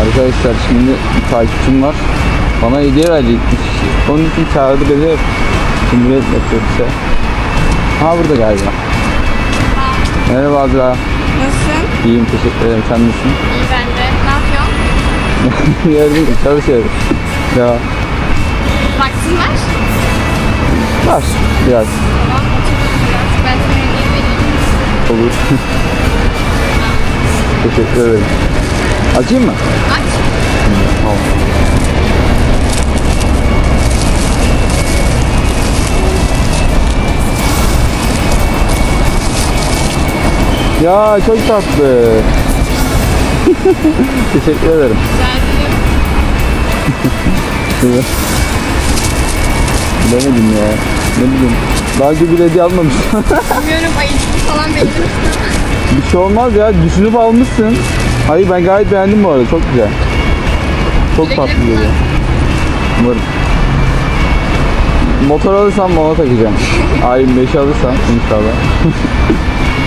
Arkadaşlar şimdi bir takipçim var. Bana hediye verecekmiş. Onun için çağırdı beni. Cumhuriyet Metrobüs'e. Ha burada galiba. Merhaba Azra. Nasılsın? İyiyim teşekkür ederim. Sen nasılsın? İyi ben de. Ne yapıyorsun? Gördün mü? Çalışıyoruz. Ya Vaktin var. var biraz. Tamam biraz. Ben sana hediye vereyim. Olur. teşekkür ederim. Açayım mı? Aç. Tamam. Ya çok tatlı. Teşekkür ederim. Güzel. Bilemedim ya. Ne bileyim. Daha önce bir hediye almamıştım. Bilmiyorum ayıcıklı falan benim. bir şey olmaz ya. Düşünüp almışsın. Hayır ben gayet beğendim bu arada. Çok güzel. Çok tatlı geliyor. Umarım. Motor alırsam ona takacağım. A25 alırsam inşallah.